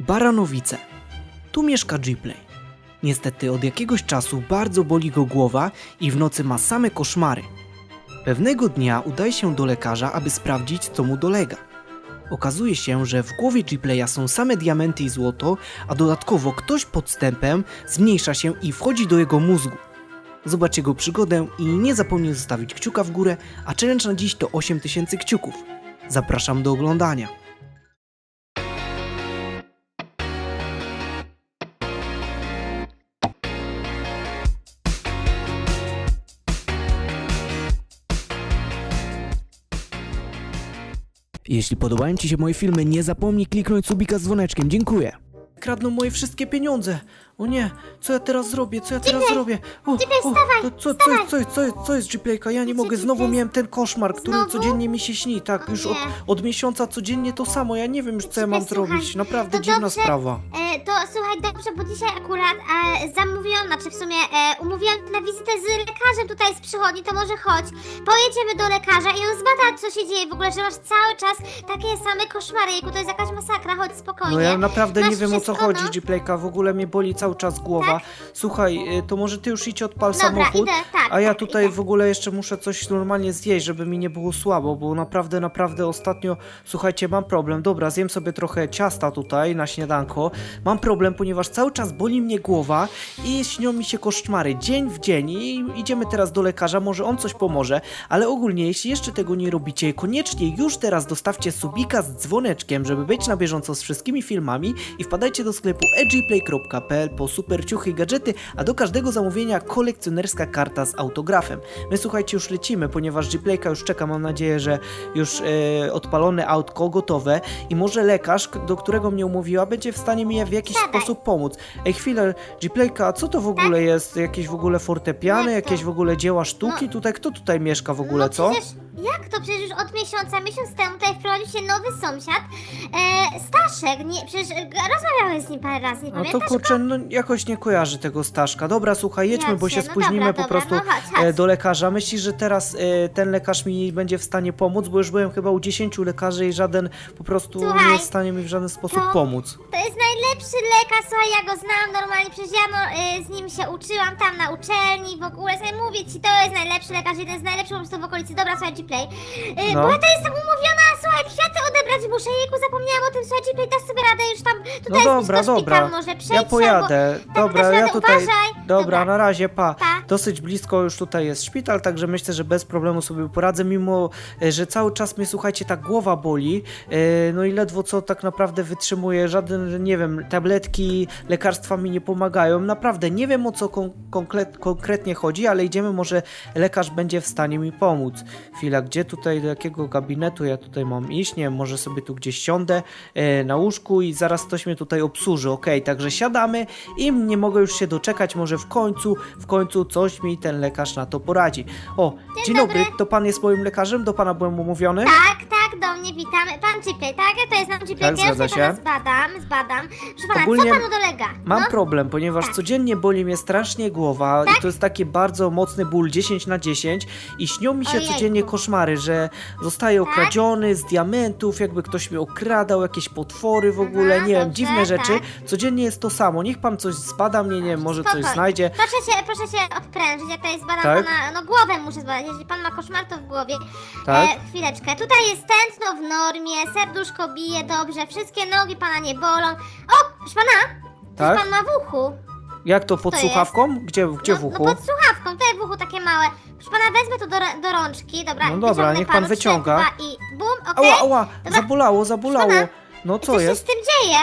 Baranowice. Tu mieszka Gplay. Niestety od jakiegoś czasu bardzo boli go głowa i w nocy ma same koszmary. Pewnego dnia udaje się do lekarza, aby sprawdzić, co mu dolega. Okazuje się, że w głowie Gplaya są same diamenty i złoto, a dodatkowo ktoś podstępem zmniejsza się i wchodzi do jego mózgu. Zobacz jego przygodę i nie zapomnij zostawić kciuka w górę, a challenge na dziś to 8000 kciuków. Zapraszam do oglądania. Jeśli podobają Ci się moje filmy, nie zapomnij kliknąć subika z dzwoneczkiem. Dziękuję. Kradną moje wszystkie pieniądze. O nie, co ja teraz zrobię? Co ja teraz zrobię? O, o, wstawaj, to co, co, jest, co, jest, co, jest, co jest Gplayka? Ja nie mogę, znowu miałem ten koszmar, który Znowu? codziennie mi się śni, tak, O już od, nie. od miesiąca codziennie to samo, ja nie wiem już co ja mam słuchaj, zrobić, naprawdę to dziwna dobrze. sprawa. E, to słuchaj, dobrze, bo dzisiaj akurat e, zamówiłam, znaczy w sumie e, umówiłam na wizytę z lekarzem tutaj z przychodni, to może chodź. Pojedziemy do lekarza i on zbada, co się dzieje w ogóle, że masz cały czas takie same koszmary. Jejku, to jest jakaś masakra, chodź spokojnie. No ja naprawdę Masz nie wiem o co wszystko, chodzi, no? W ogóle mnie boli cały czas głowa. Słuchaj, y, to może ty już idź odpal Dobra, samochód, idę, tak, a ja tak, tutaj idę. w ogóle jeszcze muszę coś normalnie zjeść, żeby mi nie było słabo, bo naprawdę, naprawdę ostatnio, słuchajcie, mam problem. Dobra, zjem sobie trochę ciasta tutaj na śniadanko. Mam problem, ponieważ cały czas boli mnie głowa i śnią mi się koszmary dzień w dzień i idziemy teraz do lekarza, może on coś pomoże, ale ogólnie, jeśli jeszcze tego nie robicie, koniecznie już teraz dostawcie subika z dzwoneczkiem, żeby być na bieżąco z wszystkimi filmami i wpadajcie do sklepu edgyplay.pl po super ciuchy i gadżety, a do każdego zamówienia kolekcjonerska karta z autografem. My słuchajcie, już lecimy, ponieważ Gplayka już czeka, mam nadzieję, że już e, odpalone autko, gotowe i może lekarz, do którego mnie umówiła, będzie w stanie mi w jakiś sposób pomóc. Ej, chwilę, Gplayka, a co to w ogóle jest? Jakieś w ogóle fortepiany, to? jakieś w ogóle dzieła sztuki? Tutaj, kto tutaj mieszka w ogóle, no co? Przecież, jak to? Przecież już od miesiąca, miesiąc temu tutaj wprowadził się nowy sąsiad, e, Staszek, nie, przecież e, rozmawiałeś z nim parę razy, nie No to pamiętasz? kurczę, no jakoś nie kojarzy tego Staszka. Dobra, słuchaj, jedźmy, bo się no spóźnimy dobra, po dobra, prostu no chodź, chodź. e, do lekarza. Myślisz, że teraz e, ten lekarz mi będzie w stanie pomóc? Bo już byłem chyba u 10 lekarzy i żaden po prostu nie Słuchaj, jest w stanie mi w żaden sposób to- pomóc. To jest najlepszy lekarz, słuchaj, ja go znam normalnie, przecież ja no, y, z nim się uczyłam tam na uczelni, w ogóle, słuchaj, mówię ci, to jest najlepszy lekarz, jeden z najlepszych po prostu w okolicy, dobra, słuchaj, G-Play. Y, No. Bo ja to jestem umówiona, słuchaj, kwiaty odebrać muszę, jejku, zapomniałam o tym, słuchaj, G-Play, dasz sobie radę już tam, No tutaj jest dobra, blisko dobra. szpital, może przejdź Ja się, pojadę. Bo... Dobra, ja tutaj. Uważaj. Dobra, na razie, pa. Pa. Dosyć blisko już tutaj jest szpital, także myślę, że bez problemu sobie poradzę, mimo e, że cały czas mnie, słuchajcie, ta głowa boli. e, No i ledwo co tak naprawdę wytrzymuję. Żaden, nie wiem, tabletki, lekarstwa mi nie pomagają. Naprawdę nie wiem o co kon konkret konkretnie chodzi, ale idziemy, może lekarz będzie w stanie mi pomóc. Chwila, gdzie tutaj, do jakiego gabinetu ja tutaj mam iść? Nie wiem, może sobie tu gdzieś siądę e, na łóżku i zaraz ktoś mnie tutaj obsłuży. Okej, także siadamy i nie mogę już się doczekać, może w końcu, w końcu coś mi ten lekarz na to poradzi. O, dzień, dobry. to pan jest moim lekarzem? Do pana byłem umówiony? Tak, tak, do mnie witamy. Pan G-Play, tak? To jest nam G-Play, Tak, ja już pana się. zbadam, zbadam. Proszę pana, Ogólnie co panu dolega? Mam no? problem, ponieważ Tak. codziennie boli mnie strasznie głowa i to jest taki bardzo mocny ból 10 na 10 i śnią mi się Ojejku. codziennie koszmary, że zostaję Tak? okradziony z diamentów, jakby ktoś mnie okradał, jakieś potwory w ogóle, Aha, nie wiem, dobrze, dziwne rzeczy. tak. Codziennie jest to samo. Niech pan coś zbada mnie, nie wiem, może coś Spokojnie. znajdzie. Proszę się, proszę się odprężyć, ja tutaj zbadam Tak? pana, no głowę muszę zbadać, jeżeli pan ma koszmar to w głowie. Tak? E, chwileczkę, tutaj jest tętno w normie, serduszko bije dobrze, wszystkie nogi pana nie bolą. O, proszę pana, Tak? coś pan ma w uchu. Jak to, pod to jest? słuchawką? Gdzie, gdzie no, w uchu? No pod słuchawką, tutaj w uchu takie małe. Proszę pana, wezmę to do, do rączki, dobra, No dobra, wyciągnę niech pan panu, trzy, wyciąga. dwa I bum, okej. Ała, ała, Dobra. zabolało, zabolało. No Co co się z jest? tym dzieje?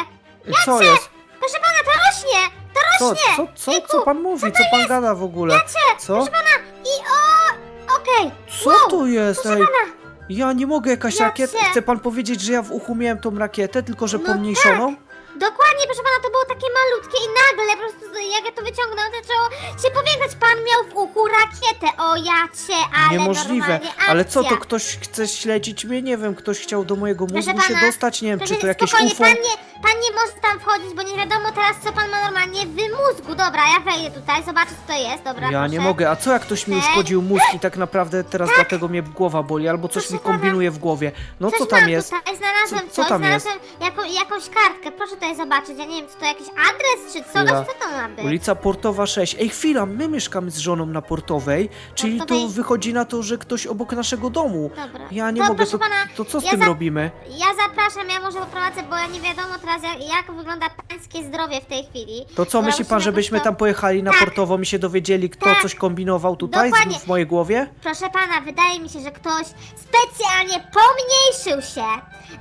Co jest? Proszę pana, to rośnie, to Co, rośnie. co, co, Jejku, co pan mówi? Co pan gada w ogóle? Co? Proszę pana, i o, okej. Co wow, to jest? Proszę Ej, pana, Ja nie mogę jakaś Ja rakieta. cię- Chce pan powiedzieć, że ja w uchu miałem tą rakietę, tylko że No pomniejszoną? Dokładnie, proszę pana, to było takie malutkie i nagle po prostu jak ja to wyciągnąłem, to zaczęło się powiększać. Pan miał w uchu rakietę. O ja cię, ale Niemożliwe. normalnie Ale co, to ktoś chce śledzić mnie? Nie wiem, ktoś chciał do mojego Proszę mózgu się pana, dostać? Nie wiem, czy to jakieś spokojnie, UFO? pan nie, pan nie może tam wchodzić, bo nie wiadomo teraz, co pan ma normalnie w mózgu. Dobra, ja wejdę tutaj, zobaczę, co to jest. Dobra, Ja proszę. nie mogę, a co jak ktoś mi Te- uszkodził mózg i tak naprawdę teraz dlatego mnie głowa boli, albo coś Proszę mi pana. kombinuje w głowie. No Coś co tam mam jest? Tutaj. Znalazłem Co- co coś, tam jest? znalazłem jaką, jakąś kartkę. Proszę tutaj zobaczyć. Ja nie wiem, czy to jakiś adres, czy co, Chwila. co to ma być. Ulica Portowa 6. Ej, chwila, my mieszkamy z żoną na Portowej, czyli to Portowej? wychodzi na to, że ktoś obok naszego domu. Dobra. Ja nie To mogę, proszę to, pana, to co z ja tym za- robimy? Ja zapraszam, ja może poprowadzę, bo ja nie wiadomo teraz, jak, jak wygląda pańskie zdrowie w tej chwili. To co, myśli pan, musimy żebyśmy tam pojechali na Tak. Portową i się dowiedzieli, kto Tak. coś kombinował tutaj Dokładnie. z, w mojej głowie? Proszę pana, wydaje mi się, że ktoś specjalnie pomniejszył się,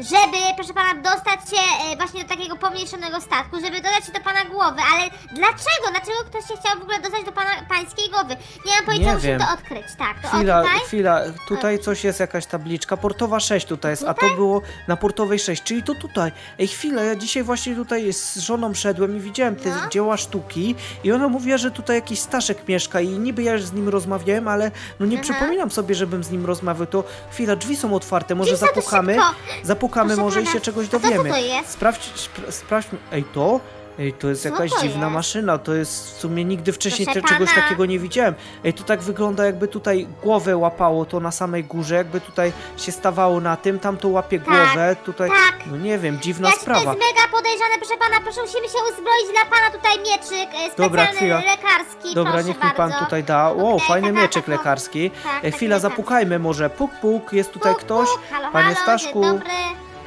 żeby, proszę pana, dostać się e, właśnie do takiego pomniejszonego statku, żeby dodać się do pana głowy, ale dlaczego? Dlaczego ktoś się chciał w ogóle dostać do pana pańskiej głowy? Nie mam pojęcia, Nie musimy wiem. to odkryć, tak. To Chwila, o tutaj? chwila, tutaj coś jest, jakaś tabliczka, Portowa 6 tutaj jest, a to było na Portowej 6, czyli to tutaj. Ej, chwila, ja dzisiaj właśnie tutaj z żoną szedłem i widziałem te No. dzieła sztuki i ona mówiła, że tutaj jakiś Staszek mieszka i niby ja z nim rozmawiałem, ale no nie Aha. przypominam sobie, żebym z nim rozmawiał, to chwila, drzwi są otwarte, może Drzwi są, to zapukamy, szybko. zapukamy Proszę może i pana, się czegoś a co to dowiemy. to jest? Sprawdź, spra- sprawdźmy, ej to? Ej, to jest Co jakaś to dziwna jest? maszyna, to jest w sumie nigdy wcześniej Proszę te, czegoś pana. takiego nie widziałem. Ej, to tak wygląda jakby tutaj głowę łapało to na samej górze, jakby tutaj się stawało na tym, tam to łapie Tak, głowę, tutaj, tak. no nie wiem, dziwna Ja, to sprawa. jest mega podejrzane, proszę pana, proszę, musimy się uzbroić dla pana tutaj mieczyk e, Dobra, specjalny, chwila. lekarski, Dobra, proszę niech mi pan bardzo. tutaj da. O, Okej, fajny taka- mieczek lekarski. Tak, Ej, tak, chwila, tak, tak. zapukajmy może. Puk, puk, jest tutaj Puk, ktoś? Puk, halo, Panie halo, Staszku? Dzień dobry.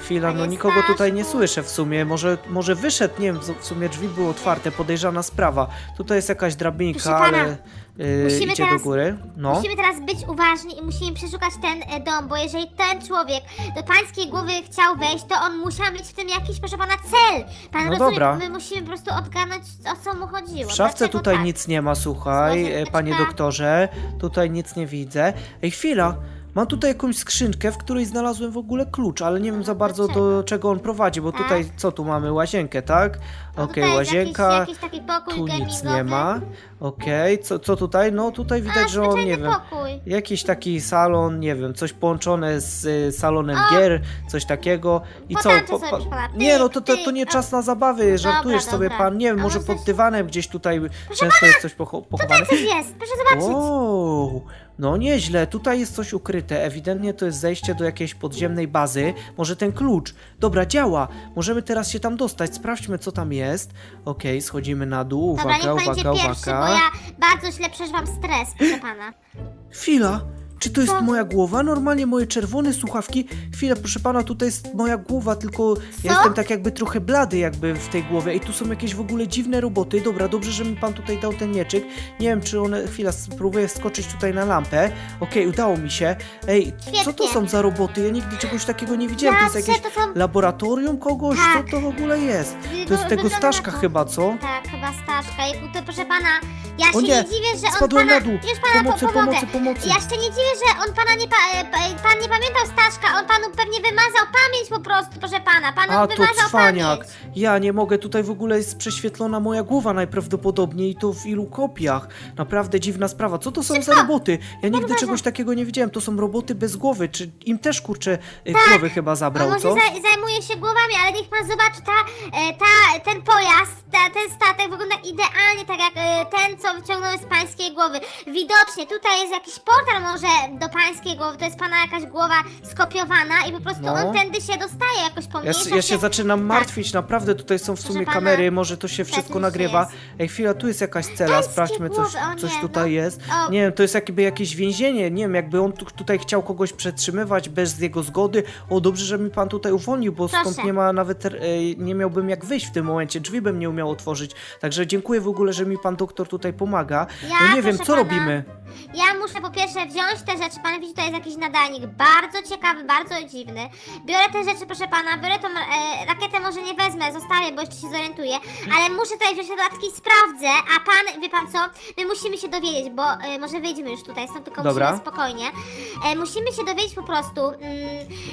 Chwila, no nikogo tutaj nie słyszę w sumie. Może, może wyszedł, nie wiem, w sumie drzwi były otwarte, podejrzana sprawa. Tutaj jest jakaś drabinka, Proszę pana, ale yy, musimy idzie do teraz- góry. No. Musimy teraz być uważni i musimy przeszukać ten e, dom, bo jeżeli ten człowiek do pańskiej głowy chciał wejść, to on musiał mieć w tym jakiś, proszę pana, cel. Pan No rozumie, dobra. my musimy po prostu odgadnąć, o co mu chodziło. W szafce Dlaczego tutaj tak? nic nie ma, słuchaj, Złożę e, panie teczkę. doktorze. Tutaj nic nie widzę. Ej, chwila. Mam tutaj jakąś skrzynkę, w której znalazłem w ogóle klucz, ale nie wiem za bardzo do czego on prowadzi, bo tutaj co tu mamy? Łazienkę, tak? Okej, tutaj jest łazienka. Jakiś, jakiś taki pokój Tu nic gamingowy. nie ma. Okej, co, co tutaj? No tutaj widać, A, że on, zwyczajny nie wiem, pokój. jakiś taki salon, nie wiem, coś połączone z y, salonem O! gier, coś takiego. I co? Potańczę sobie, Nie, no to, to, to nie czas na zabawy, żartujesz sobie dobra. pan, nie wiem, A może może pod coś- dywanem gdzieś tutaj często jest coś pocho- pochowane. Tutaj coś jest, proszę zobaczyć. Wow, no nieźle, tutaj jest coś ukryte, ewidentnie to jest zejście do jakiejś podziemnej bazy, może ten klucz, dobra, działa, możemy teraz się tam dostać, sprawdźmy co tam jest, okej, schodzimy na dół, Dobra, uwaga, niech pan idzie uwaga, pierwszy, uwaga, bo ja bardzo źle przeżywam stres, proszę pana. chwila, czy to jest moja głowa? Normalnie moje czerwone słuchawki. Chwila, proszę pana, tutaj jest moja głowa, tylko ja jestem tak jakby trochę blady jakby w tej głowie. I tu są jakieś w ogóle dziwne roboty. Dobra, dobrze, że mi pan tutaj dał ten mieczyk. Nie wiem, czy one... Chwila, spróbuję skoczyć tutaj na lampę. Okej, udało mi się. Ej, co to Świetnie. są za roboty? Ja nigdy czegoś takiego nie widziałem. To jest jakieś to są- laboratorium kogoś? Tak. Co to w ogóle jest? To jest Wygląda tego na Staszka to. chyba, co? Tak, Staszka. I to proszę pana, ja się nie, nie, dziwię, że on spadłem pana... na dół. Już pana Pomocy, po, pomogę. pomocy, pomocy. Ja się nie dziwię, że on pana nie... Pa, e, pa, pan nie pamiętał Staszka, on panu pewnie wymazał pamięć po prostu, proszę pana. Pan A, to wymazał cwaniak. pamięć. Ja nie mogę, tutaj w ogóle jest prześwietlona moja głowa najprawdopodobniej i to w ilu kopiach. Naprawdę dziwna sprawa. Co to są za Szybko. roboty? Ja nigdy czegoś takiego nie widziałem. To są roboty bez głowy. Czy im też kurczę y, Tak. głowy chyba zabrał, On może co? zaj- zajmuje się głowami, ale niech pan zobaczy, ta, e, ta, ten pojazd, ta, ten statek wygląda idealnie tak jak e, ten, co wyciągnąłem z pańskiej głowy. Widocznie tutaj jest jakiś portal może do pańskiej głowy, to jest pana jakaś głowa skopiowana i po prostu No. on tędy się dostaje, jakoś Ja, pomniejsza ja się zaczynam martwić, naprawdę tutaj są w Proszę sumie pana, kamery, może to się wszystko nagrywa. Ej, chwila, tu jest jakaś cela, Pańskie sprawdźmy, coś, głowy, o coś nie, tutaj no. jest. O. Nie wiem, to jest jakby jakieś więzienie, nie wiem, jakby on tu, tutaj chciał kogoś przetrzymywać bez jego zgody. O, dobrze, że mi pan tutaj uwolnił, bo Proszę. stąd nie ma nawet, e, nie miałbym jak wyjść w tym momencie, drzwi bym nie umiał otworzyć. Także dziękuję w ogóle, że mi pan doktor tutaj pomaga. Ja, no nie wiem, proszę co pana, robimy? Ja muszę po pierwsze wziąć te rzeczy. Pan widzi, to jest jakiś nadajnik bardzo ciekawy, bardzo dziwny. Biorę te rzeczy, proszę pana, biorę tą e, rakietę, może nie wezmę, zostawię, bo jeszcze się zorientuję, ale muszę tutaj wziąć te dodatki, sprawdzę, a pan, wie pan co, my musimy się dowiedzieć, bo e, może wyjdziemy już tutaj, stąd tylko Dobra. musimy spokojnie. E, musimy się dowiedzieć po prostu, mm,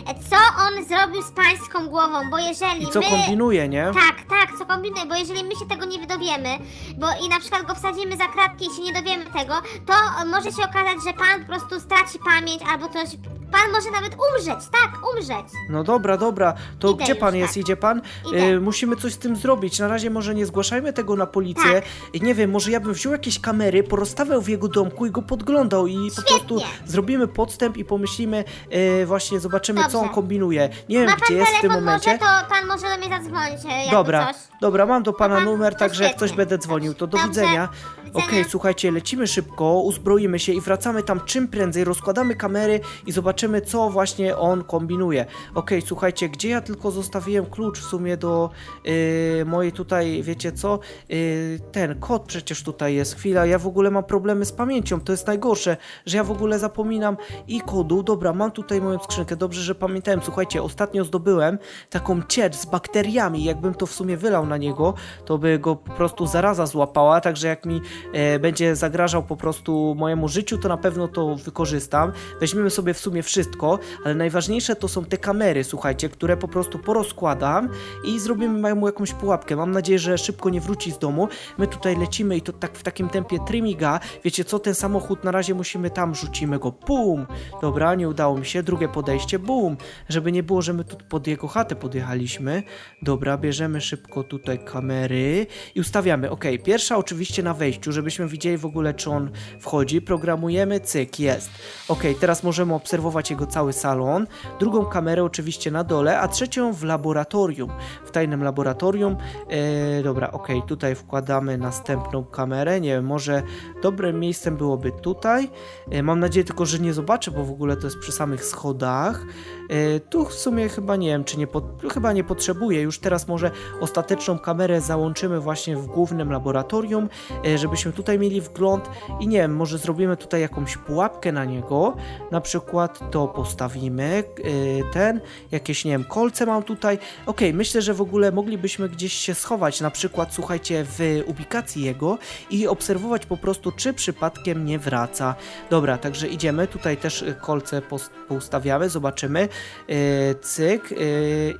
e, co on zrobił z pańską głową, bo jeżeli I co my... kombinuje, nie? Tak, tak, co kombinuje, bo jeżeli my się tego nie dowiemy, bo i na przykład go wsadzimy za kratki i się nie dowiemy tego, to może się okazać, że pan po prostu straci pamięć albo coś pan może nawet umrzeć, tak, umrzeć. No dobra, dobra, to Idę gdzie już, pan tak. jest? Idzie pan? Idę. E, musimy coś z tym zrobić. Na razie może nie zgłaszajmy tego na policję. Tak. Nie wiem, może ja bym wziął jakieś kamery, porozstawiał w jego domku i go podglądał i po prostu zrobimy podstęp i pomyślimy, e, właśnie zobaczymy, co on Dobrze. kombinuje. Nie wiem, Ma pan gdzie jest w tym telefon momencie. może, to pan może do mnie zadzwonić, e, jakby Dobra, coś. dobra, mam do pana numer, także jak coś będę dzwonił, to do Dobrze, widzenia. Okej, widzenia. słuchajcie, lecimy szybko, uzbroimy się i wracamy tam czym prędzej, rozkładamy kamery i zobaczymy, co właśnie on kombinuje. Okej, słuchajcie, gdzie ja tylko zostawiłem klucz w sumie do yy, mojej tutaj, wiecie co? Yy, ten kod przecież tutaj jest. Chwila, ja w ogóle mam problemy z pamięcią, to jest najgorsze, że ja w ogóle zapominam i kodu. Dobra, mam tutaj moją skrzynkę, dobrze, że pamiętałem. Słuchajcie, ostatnio zdobyłem taką ciecz z bakteriami, jakbym to w sumie wylał na niego, to by go po prostu zaraza złapała, także jak mi e, będzie zagrażał po prostu mojemu życiu, to na pewno to wykorzystam. Weźmiemy sobie w sumie wszystko, ale najważniejsze to są te kamery, słuchajcie, które po prostu porozkładam i zrobimy mu jakąś pułapkę. Mam nadzieję, że szybko nie wróci z domu. My tutaj lecimy i to tak w takim tempie trymiga. Wiecie co, ten samochód na razie musimy tam, rzucimy go, bum! Dobra, nie udało mi się. Drugie podejście, bum! Żeby nie było, że my tu pod jego chatę podjechaliśmy. Dobra, bierzemy szybko tutaj kamery i ustawiamy. Ok, pierwsza oczywiście na wejściu, żebyśmy widzieli w ogóle, czy on wchodzi. Programujemy, cyk, jest. Ok, teraz możemy obserwować jego cały salon. Drugą kamerę oczywiście na dole, a trzecią w laboratorium. W tajnym laboratorium. E, dobra, ok, tutaj wkładamy następną kamerę. Nie wiem, może dobrym miejscem byłoby tutaj. E, mam nadzieję tylko, że nie zobaczę, bo w ogóle to jest przy samych schodach. E, tu w sumie chyba nie wiem, czy nie, pot- chyba nie potrzebuję. Już teraz może ostateczną kamerę załączymy właśnie w głównym laboratorium, e, żebyśmy tutaj mieli wgląd i nie wiem, może zrobimy tutaj jakąś pułapkę na niego. Na przykład to postawimy, e, ten, jakieś, nie wiem, kolce mam tutaj. Okej, myślę, że w ogóle moglibyśmy gdzieś się schować, na przykład, słuchajcie, w ubikacji jego i obserwować po prostu, czy przypadkiem nie wraca. Dobra, także idziemy, tutaj też y, kolce poustawiamy, zobaczymy. Cyk.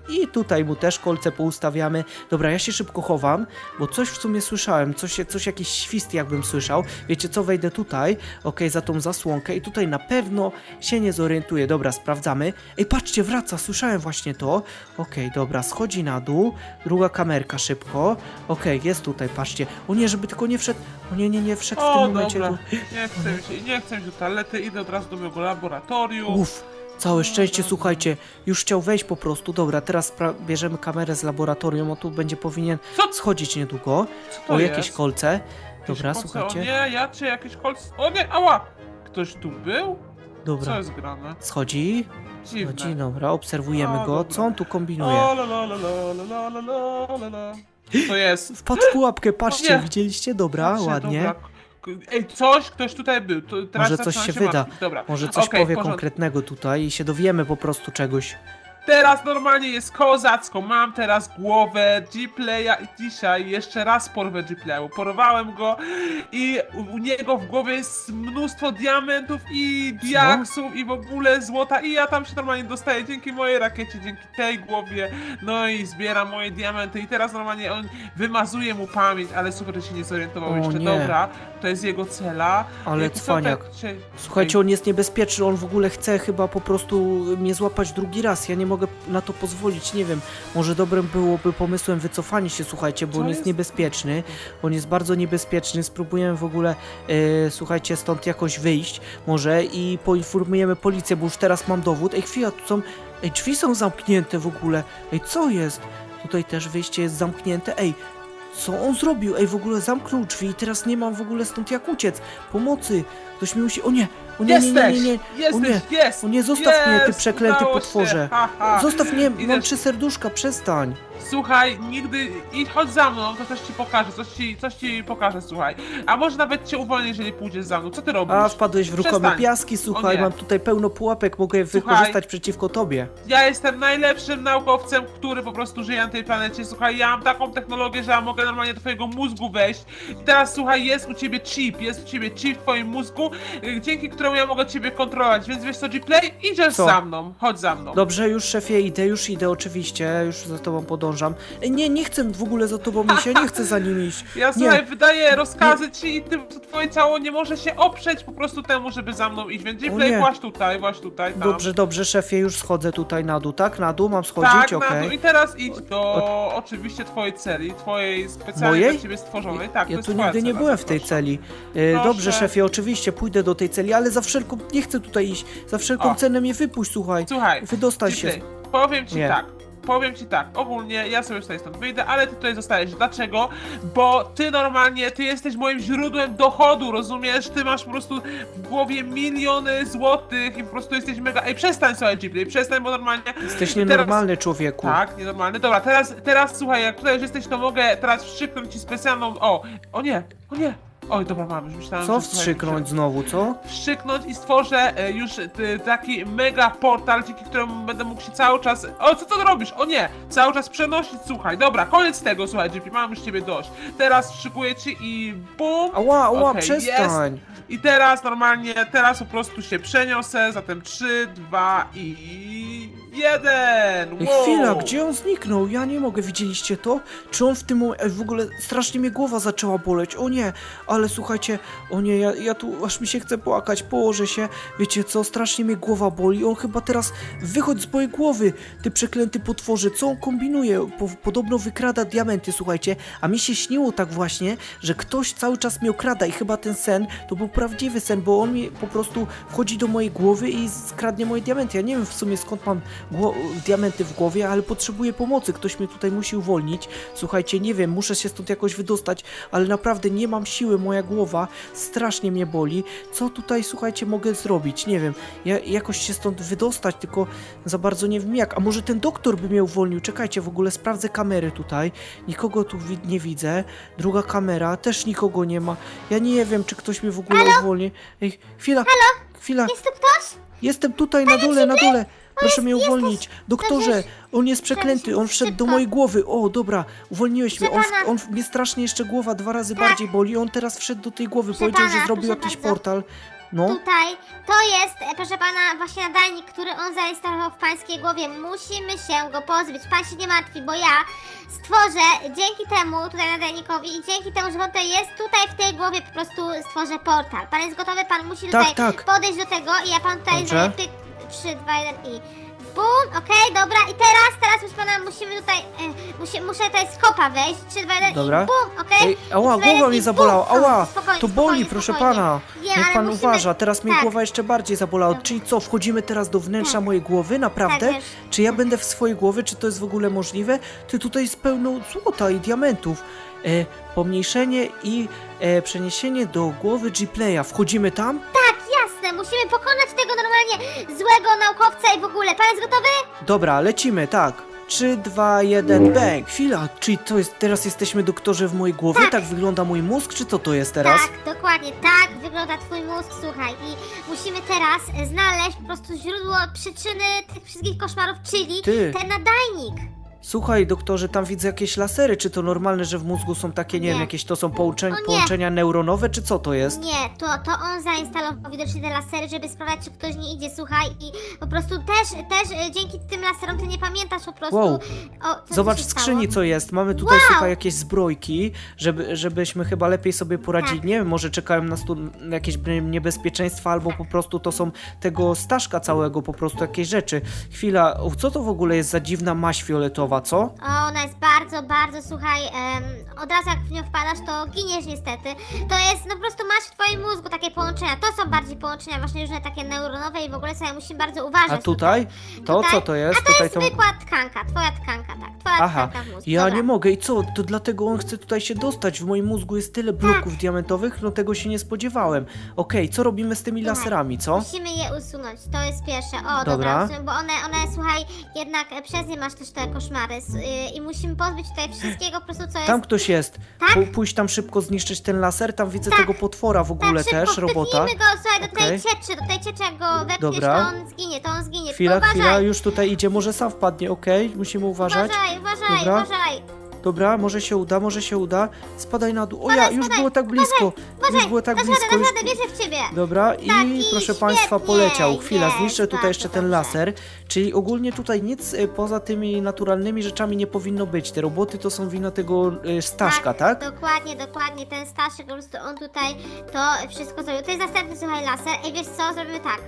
I tutaj mu też kolce poustawiamy. Dobra, ja się szybko chowam, bo coś w sumie słyszałem, coś, coś jakiś świst jakbym słyszał. Wiecie co, wejdę tutaj, okej, za tą zasłonkę i tutaj na pewno się nie zorientuję. Dobra, sprawdzamy. Ej, patrzcie, wraca, słyszałem właśnie to. Okej, dobra, schodzi na dół. Druga kamerka szybko. Okej, jest tutaj, patrzcie. O nie, żeby tylko nie wszedł. O nie, nie, nie wszedł w O, tym momencie. dobra. Tu. Nie chcę mi się, nie chcę mi się do toalety, idę od razu do mojego laboratorium. Uff, całe szczęście, słuchajcie, już chciał wejść po prostu. Dobra, teraz bierzemy kamerę z laboratorium, on tu będzie powinien Co? schodzić niedługo. Co to O, jest? jakieś kolce. Jakieś Dobra, kolce? słuchajcie. O nie, ja czy jakieś kolce? O nie, ała! Ktoś tu był? Co Dobra, jest grane? schodzi. Dziwne. Dobra, obserwujemy O, go. dobra. Co on tu kombinuje? O, la, la, la, la, la, la, la, la, la. To jest. Wpadł w pułapkę, patrzcie, nie. widzieliście? Dobra, Patrzcie, ładnie. dobra. Ej, coś, ktoś tutaj był. To teraz Może coś zaczynam się się wyda. martwić. Dobra. Może coś Okej, powie porządku. konkretnego tutaj i się dowiemy po prostu czegoś. Teraz normalnie jest kozacko, mam teraz głowę G-Playa i dzisiaj jeszcze raz porwę G-Playu. Porwałem go i u, niego w głowie jest mnóstwo diamentów i diaksów i w ogóle złota i ja tam się normalnie dostaję dzięki mojej rakiecie, dzięki tej głowie, no i zbieram moje diamenty i teraz normalnie on wymazuje mu pamięć, ale super, że się nie zorientował O jeszcze. nie. Dobra, to jest jego cela. Ale co cwaniak. tak się- Słuchajcie, on jest niebezpieczny, on w ogóle chce chyba po prostu mnie złapać drugi raz. Ja nie mogę na to pozwolić, nie wiem. Może dobrym byłoby pomysłem wycofanie się, słuchajcie, bo on jest jest? niebezpieczny. On jest bardzo niebezpieczny. Spróbujemy w ogóle, e, słuchajcie, stąd jakoś wyjść może i poinformujemy policję, bo już teraz mam dowód. Ej, chwila, tu są... Ej, drzwi są zamknięte w ogóle. Ej, co jest? Tutaj też wyjście jest zamknięte. Ej, co on zrobił? Ej, w ogóle zamknął drzwi i teraz nie mam w ogóle stąd jak uciec. Pomocy! Ktoś mi musi... O nie! O nie, nie, nie, nie, nie! Jesteś, O nie. jest! O nie, zostaw mnie, ty jest, przeklęty udało potworze. Ha, ha. Zostaw mnie, mam trzy serduszka, przestań! Słuchaj, nigdy. I chodź za mną, to coś ci pokażę, coś ci, coś ci pokażę, słuchaj. A może nawet cię uwolnię, jeżeli pójdziesz za mną. Co ty robisz? A, wpadłeś w rukome Przestań. piaski, słuchaj, nie. mam tutaj pełno pułapek, mogę Słuchaj. wykorzystać przeciwko tobie. Ja jestem najlepszym naukowcem, który po prostu żyje na tej planecie. Słuchaj, ja mam taką technologię, że ja mogę normalnie do twojego mózgu wejść. I teraz słuchaj, jest u ciebie chip, jest u ciebie chip w twoim mózgu, y, dzięki któremu ja mogę ciebie kontrolować. Więc wiesz co, G-Play? Idziesz Co? za mną, chodź za mną. Dobrze, już szefie idę, już idę, oczywiście, już za tobą podążam. Podążam. Nie, nie chcę w ogóle za tobą iść, ja nie chcę za nim iść. Ja Nie. słuchaj, wydaję rozkazy ci i ty, twoje ciało nie może się oprzeć po prostu temu, żeby za mną iść, więc nie. właśnie tutaj, właśnie tutaj, tam. Dobrze, dobrze, szefie, już schodzę tutaj na dół, tak? Na dół mam schodzić, Tak, na okej. dół. I teraz idź do oczywiście twojej celi, twojej specjalnie Mojej? dla ciebie stworzonej. Tak, Ja tu nigdy nie byłem w tej proszę. celi. E, Proszę. dobrze, szefie, oczywiście pójdę do tej celi, ale za wszelką. Nie chcę tutaj iść. Za wszelką O. cenę mnie wypuść, słuchaj. Słuchaj, Wydostań się. Powiem ci Nie. tak. Powiem ci tak, ogólnie ja sobie tutaj stąd wyjdę, ale ty tutaj zostajesz. Dlaczego? Bo ty normalnie, ty jesteś moim źródłem dochodu, rozumiesz? Ty masz po prostu w głowie miliony złotych i po prostu jesteś mega... Ej, przestań sobie, Gplay, przestań, bo normalnie... Jesteś teraz- nienormalny, człowieku. Tak, nienormalny. Dobra, teraz, teraz słuchaj, jak tutaj już jesteś, to mogę teraz wstrzyknąć ci specjalną. O! O nie! O nie! Oj, dobra, mam, już myślałem, Co że słuchaj, wstrzyknąć znowu, co? Wstrzyknąć i stworzę e, już e, taki mega portal, dzięki któremu będę mógł się cały czas. O, co ty robisz? O nie! Cały czas przenosić, słuchaj, dobra, koniec tego, słuchaj, GP, mam już ciebie dość. Teraz wstrzykuję ci i bum! Ała, ała, Okej, przestań. I teraz normalnie, teraz po prostu się przeniosę, zatem 3, 2 i 1! Ej, chwila, gdzie on zniknął? Ja nie mogę, widzieliście to? Czy on w tym momencie, w ogóle strasznie mnie głowa zaczęła boleć, o nie, ale słuchajcie, o nie, ja, ja tu aż mi się chce płakać, położę się, wiecie co, strasznie mnie głowa boli, on chyba teraz, wychodź z mojej głowy, ty przeklęty potworze, co on kombinuje? Po, podobno wykrada diamenty, słuchajcie, a mi się śniło tak właśnie, że ktoś cały czas mnie okrada i chyba ten sen to był prawdziwy sen, bo on mi po prostu wchodzi do mojej głowy i skradnie moje diamenty, ja nie wiem w sumie skąd mam diamenty w głowie, ale potrzebuję pomocy. Ktoś mnie tutaj musi uwolnić. Słuchajcie, nie wiem, muszę się stąd jakoś wydostać, ale naprawdę nie mam siły, moja głowa strasznie mnie boli. Co tutaj, słuchajcie, mogę zrobić? Nie wiem, ja, jakoś się stąd wydostać, tylko za bardzo nie wiem jak. A może ten doktor by mnie uwolnił? Czekajcie, w ogóle sprawdzę kamery tutaj. Nikogo tu wi- nie widzę. Druga kamera, też nikogo nie ma. Ja nie wiem, czy ktoś mnie w ogóle uwolni. Ej, chwila, chwila. Jest tu ktoś? Jestem tutaj na dole, na dole. Proszę mnie uwolnić. Doktorze, Dobrze. on jest przeklęty, on wszedł do Szybko. mojej głowy. O, dobra, uwolniłeś mnie. On, pana. on mnie strasznie jeszcze głowa dwa razy Tak. bardziej boli. On teraz wszedł do tej głowy. Powiedział, że pana, zrobił proszę jakiś bardzo. portal. No, Tutaj to jest, e, proszę pana, właśnie nadajnik, który on zainstalował w pańskiej głowie. Musimy się go pozbyć. Pan się nie martwi, bo ja stworzę dzięki temu tutaj nadajnikowi i dzięki temu, że on tutaj jest, tutaj w tej głowie po prostu stworzę portal. Pan jest gotowy, pan musi Tak, tutaj tak. podejść do tego i ja pan tutaj Dobrze. zrobię pyk, 3, 2, 1 i bum, okej, dobra i teraz, teraz proszę pana musimy tutaj, e, musi, muszę tutaj z kopa wejść, 3, 2, 1 Dobra. i bum, okej. Ej, ała, Trzy, dwa, jeden głowa i mnie bum. zabolała. O, Ała, spokojnie, to boli, spokojnie, proszę spokojnie. pana. Wiem, Niech ale pan musimy- uważa, teraz mnie tak. głowa jeszcze bardziej zabolała. Czyli co, wchodzimy teraz do wnętrza Tak. mojej głowy? Naprawdę? Tak, wiesz. Czy ja będę w swojej głowie? Czy to jest w ogóle możliwe? Ty tutaj jest pełno złota i diamentów. E, pomniejszenie i e, przeniesienie do głowy G-Playa. Wchodzimy tam? Tak, jasne, musimy pokonać tego normalnie złego naukowca i w ogóle. Pan jest gotowy? Dobra, lecimy, tak. 3, 2, 1, bang! Chwila, czyli to jest, teraz jesteśmy doktorze w mojej głowie? Tak. Tak wygląda mój mózg, czy co to jest teraz? Tak, dokładnie, tak wygląda twój mózg, słuchaj. I musimy teraz e, znaleźć po prostu źródło przyczyny tych wszystkich koszmarów, czyli Ty. ten nadajnik. Słuchaj, doktorze, tam widzę jakieś lasery. Czy to normalne, że w mózgu są takie, nie, Nie. wiem, jakieś to są połączeń, O nie. połączenia neuronowe, czy co to jest? Nie, to, to on zainstalował widocznie te lasery, żeby sprawdzać, czy ktoś nie idzie, słuchaj. I po prostu też, też e, dzięki tym laserom ty nie pamiętasz po prostu. Wow. O, co tu Zobacz się w skrzyni, stało? co jest. Mamy tutaj, Wow. słuchaj, jakieś zbrojki, żeby, żebyśmy chyba lepiej sobie poradzili. Tak. Nie wiem, może czekają nas tu jakieś b- niebezpieczeństwa, albo po prostu to są tego staszka całego, po prostu jakieś rzeczy. Chwila, o, co to w ogóle jest za dziwna maść fioletowa, co? O, ona jest bardzo, bardzo, słuchaj, em, od razu jak w nią wpadasz, to giniesz niestety. To jest, no po prostu masz w twoim mózgu takie połączenia. To są bardziej połączenia właśnie różne takie neuronowe i w ogóle sobie musimy bardzo uważać. A tutaj? To Tutaj? co to jest? A to tutaj jest zwykła tkanka, twoja tkanka, tak, twoja Aha, tkanka w mózgu. ja Dobra. nie mogę i co? To dlatego on chce tutaj się dostać. W moim mózgu jest tyle bloków Tak. diamentowych, no tego się nie spodziewałem. Okej, co robimy z tymi Słuchaj, laserami, co? Musimy je usunąć, to jest pierwsze. O, Dobra. dobra, bo one, one, słuchaj, jednak e, przez nie masz też te koszmary s- y, i musimy pozbyć tutaj wszystkiego po prostu, co jest... Tam ktoś jest. Tak? Pó- Pójść tam szybko zniszczyć ten laser, tam widzę Tak. tego potwora w ogóle tak, szybko, też, robota. wpychnijmy go, słuchaj, do tej Okej. cieczy, do tej cieczy, jak go wepchniesz, Dobra. to on zginie, to on zginie. Chwila, Tylko chwila, uważaj. już tutaj idzie, może sam wpadnie, okej? Musimy uważać. Uważaj, uważaj, Dobra. uważaj. Dobra, może się uda, może się uda. Spadaj na dół. O ja, już było tak blisko. Już było tak blisko. radę, dasz Już... radę, wierzę w ciebie. Dobra, i Tak, i proszę państwa, świetnie, poleciał. Chwila, jest, zniszczę tutaj bardzo jeszcze ten dobrze. laser. Czyli ogólnie tutaj nic y, poza tymi naturalnymi rzeczami nie powinno być. Te roboty to są wina tego y, Staszka, tak? Dokładnie, dokładnie. Ten Staszek, po prostu on tutaj to wszystko zrobił. To jest następny, słuchaj, laser. Ej, wiesz co, zrobimy tak.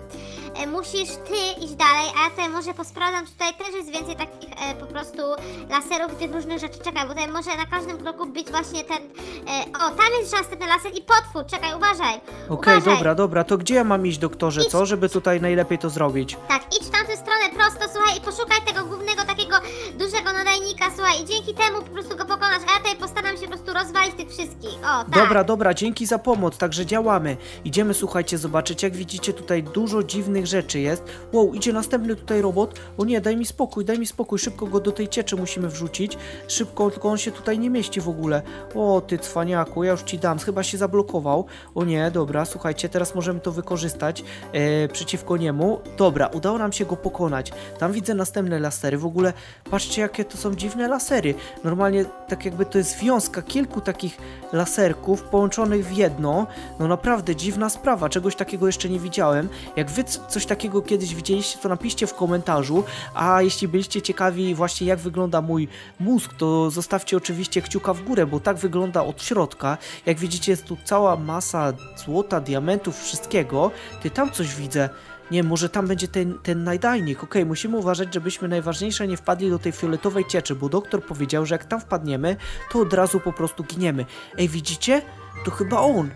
E, musisz ty iść dalej, a ja tutaj może posprawdzam, czy tutaj też jest więcej takich e, po prostu laserów i tych różnych rzeczy. Czekaj, bo tutaj może na każdym kroku być właśnie ten... E, o, tam jest jeszcze następny laser i potwór. Czekaj, uważaj. Okej, uważaj. dobra, dobra. To gdzie ja mam iść, doktorze, Idź. co? Żeby tutaj najlepiej to zrobić. Tak, idź w tamtą stronę prosto, słuchaj, i poszukaj tego głównego takiego dużego nadajnika, słuchaj, i dzięki temu po prostu go pokonasz, a ja tutaj postaram się po prostu rozwalić tych wszystkich. O, tak. Dobra, dobra, dzięki za pomoc, także działamy. Idziemy, słuchajcie, zobaczyć, jak widzicie, tutaj dużo dziwnych rzeczy jest. Wow, idzie następny tutaj robot. O nie, daj mi spokój, daj mi spokój, szybko go do tej cieczy musimy wrzucić. Szybko, tylko on się tutaj nie mieści w ogóle. O, ty cwaniaku, ja już ci dam, chyba się zablokował. O nie, dobra, słuchajcie, teraz możemy to wykorzystać e, przeciwko niemu. Dobra, udało nam się go pokonać. Tam widzę następne lasery. W ogóle, patrzcie, jakie to są dziwne lasery. Normalnie, tak jakby to jest wiązka kilku takich laserków połączonych w jedno. No naprawdę dziwna sprawa, czegoś takiego jeszcze nie widziałem. Jak wy coś takiego kiedyś widzieliście, to napiszcie w komentarzu. A jeśli byliście ciekawi właśnie jak wygląda mój mózg, to zostawcie oczywiście kciuka w górę, bo tak wygląda od środka. Jak widzicie jest tu cała masa złota, diamentów, wszystkiego. Ty tam coś widzę. Nie, może tam będzie ten, ten najdajnik. Okej, musimy uważać, żebyśmy najważniejsze nie wpadli do tej fioletowej cieczy, bo doktor powiedział, że jak tam wpadniemy, to od razu po prostu giniemy. Ej, widzicie? To chyba on.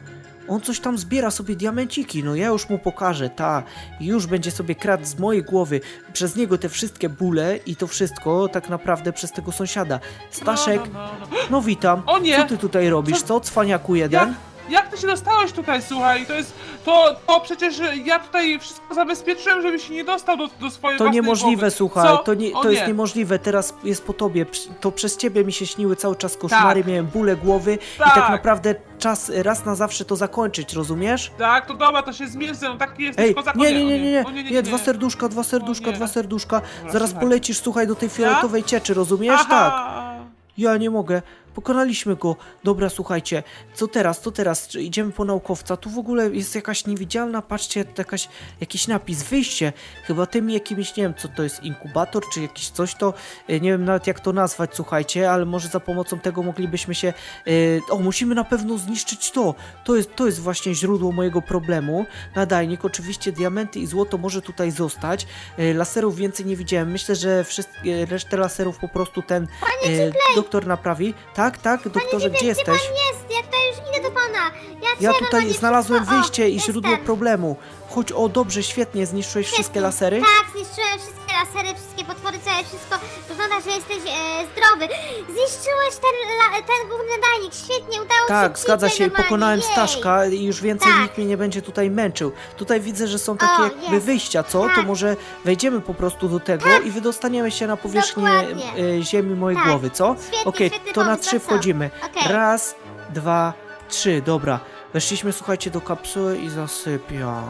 On coś tam zbiera sobie diamenciki, no ja już mu pokażę, ta, już będzie sobie kradł z mojej głowy, przez niego te wszystkie bóle i to wszystko tak naprawdę przez tego sąsiada. Staszek, No, no, no, no. no witam, O nie! co ty tutaj robisz, Co- cwaniaku jeden? Jak ty się dostałeś tutaj, słuchaj? To jest. To, to przecież ja tutaj wszystko zabezpieczyłem, żebyś się nie dostał do, do swojej To własnej niemożliwe, głowy. słuchaj, Co? to, nie, O to jest nie. niemożliwe, teraz jest po tobie, to przez ciebie mi się śniły cały czas koszmary, Tak. miałem bóle głowy i Tak. tak naprawdę czas raz na zawsze to zakończyć, rozumiesz? Tak, to dobra, to się zmierz ze mną, taki jesteś Ej, kozak. nie, nie, nie, nie, nie, O nie, dwa serduszka, dwa serduszka, nie. dwa serduszka, zaraz słuchaj. polecisz, słuchaj, do tej fioletowej cieczy, rozumiesz? Tak. Aha. Ja nie mogę. Pokonaliśmy go. Dobra, słuchajcie, co teraz, co teraz? Czy idziemy po naukowca? Tu w ogóle jest jakaś niewidzialna, patrzcie, jakaś, jakiś napis, wyjście. Chyba tym jakimś, nie wiem, co to jest, inkubator, czy jakiś coś to, e, nie wiem nawet jak to nazwać, słuchajcie, ale może za pomocą tego moglibyśmy się, e, o, musimy na pewno zniszczyć to. To jest, to jest właśnie źródło mojego problemu. Nadajnik, oczywiście diamenty i złoto może tutaj zostać. E, laserów więcej nie widziałem. Myślę, że wszystkie, resztę laserów po prostu ten e, doktor naprawi. Tak, tak, doktorze, gdzie jesteś? Pan jest, ja tutaj już idę do pana. Ja, Ja trzeba tutaj normalnie znalazłem wszystko- o, wyjście i źródło jestem. problemu. Chodź, o dobrze, świetnie, zniszczyłeś wszystkie lasery? Tak, zniszczyłem wszystkie lasery, całe wszystko. Wygląda, że jesteś e, zdrowy. Zniszczyłeś ten, la, ten główny nadajnik, świetnie, udało się Tak, zgadza się, normalnie, pokonałem jej. Staszka i już więcej Tak. nikt mnie nie będzie tutaj męczył. Tutaj widzę, że są takie jakby jest. wyjścia, co? To Tak. może wejdziemy po prostu do tego i wydostaniemy się na powierzchnię Dokładnie. e, ziemi mojej Tak. głowy, co? Świetnie, Okej, świetny to na pomysł, trzy to co? wchodzimy. Okej. Raz, dwa, trzy, dobra. Weszliśmy, słuchajcie, do kapsuły i zasypiam.